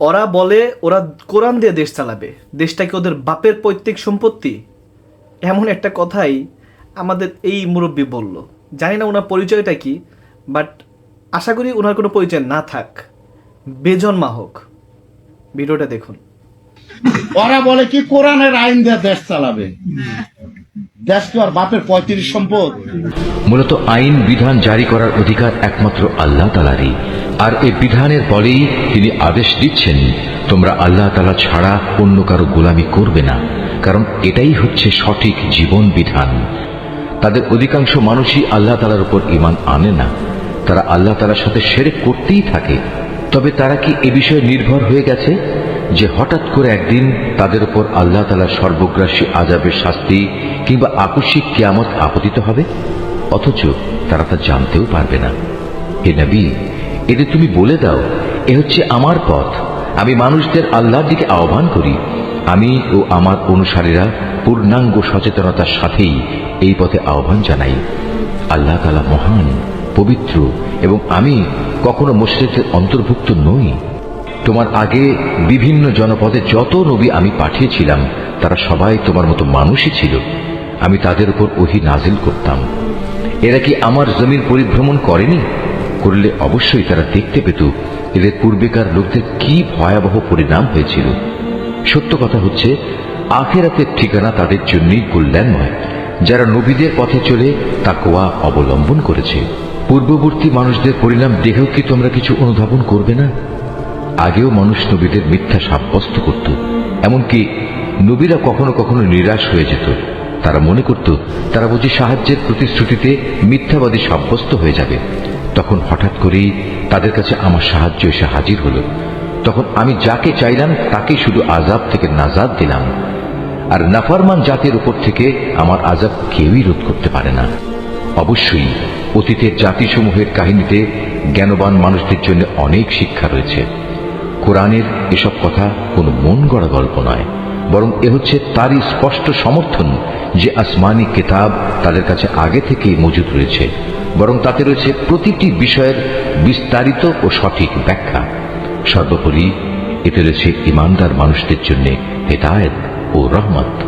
ওরা বলে ওরা কোরআন দিয়ে দেশ চালাবে। দেশটাকে ওদের বাপের পৈতৃক সম্পত্তি? এমন একটা কথাই আমাদের এই মুরব্বী বলল। জানি না ওনার পরিচয়টা কি বাট আশা করি ওনার কোনো পরিচয় না থাক। বেজন্মা হোক। ভিডিওটা দেখুন। ওরা বলে কি কোরআনের আইন দিয়ে দেশ চালাবে। দেশ তো আর বাপের পঁয়ত্রিশ সম্পদ? মূলত আইন বিধান জারি করার অধিকার একমাত্র আল্লাহ তালারই। আর এই বিধানের পরেই তিনি আদেশ দিচ্ছেন, তোমরা আল্লাহ তালা ছাড়া অন্য কারও গোলামি করবে না, কারণ এটাই হচ্ছে সঠিক জীবন বিধান। তাদের অধিকাংশ মানুষই আল্লাহ তালার উপর ইমান আনে না। তারা আল্লাহ তালার সাথে সেরে করতেই থাকে। তবে তারা কি এ বিষয়ে নির্ভর হয়ে গেছে? যে হঠাৎ করে একদিন তাদের উপর আল্লাহ তালার সর্বগ্রাসী আজাবের শাস্তি কিংবা আকস্মিক কিয়ামত আপতিত হবে? অথচ তারা তা জানতেও পারবে না। হে নবী এদের তুমি বলে দাও, এ হচ্ছে আমার পথ। আমি মানুষদের আল্লাহর দিকে আহ্বান করি। আমি ও আমার অনুসারীরা পূর্ণাঙ্গ সচেতনতার সাথেই এই পথে আহ্বান জানাই। আল্লাহ তালা মহান, পবিত্র এবং আমি কখনো মুশরিকদের অন্তর্ভুক্ত নই। তোমার আগে বিভিন্ন জনপদে যত নবী আমি পাঠিয়েছিলাম, তারা সবাই তোমার মতো মানুষই ছিল। আমি তাদের উপর ওহি নাজিল করতাম। এরা কি আমার জমির পরিভ্রমণ করেনি? করলে অবশ্যই তারা দেখতে পেত এদের পূর্বেকার লোকদের কি ভয়াবহ পরিণাম হয়েছিল। সত্য কথা হচ্ছে, আখেরাতের ঠিকানা তাদের জন্যই কল্যাণময়। যারা নবীদের পথে চলে তাকোয়া অবলম্বন করেছে। পূর্ববর্তী মানুষদের পরিণাম দেখেও কি তোমরা কিছু অনুধাবন করবে না? আগেও মানুষ নবীদের মিথ্যা সাব্যস্ত করত, এমনকি নবীরা কখনো কখনো নিরাশ হয়ে যেত। তারা মনে করত, তারা বুঝি সাহায্যের প্রতিশ্রুতিতে মিথ্যাবাদী সাব্যস্ত হয়ে যাবে। তখন হঠাৎ করেই তাদের কাছে আমার সাহায্য এসে হাজির হলো। তখন আমি যাকে চাইলাম তাকে শুধু আজাব থেকে নাজাদ দিলাম। আর নাফারমান জাতির উপর থেকে আমার আজাব কেউই রোধ করতে পারে না। অবশ্যই অতীতের জাতিসমূহের কাহিনীতে জ্ঞানবান মানুষদের জন্য অনেক শিক্ষা রয়েছে। কোরআনের এসব কথা কোনো মন গড়া গল্প নয়, বরং এ হচ্ছে তারই স্পষ্ট সমর্থন যে আসমানি কিতাব তাদের কাছে আগে থেকেই মজুদ রয়েছে। বরং তাতে রয়েছে প্রতিটি বিষয়ের বিস্তারিত ও সঠিক ব্যাখ্যা। সর্বোপরি, এতে রয়েছে ইমানদার মানুষদের জন্য হেদায়ত ও রহমত।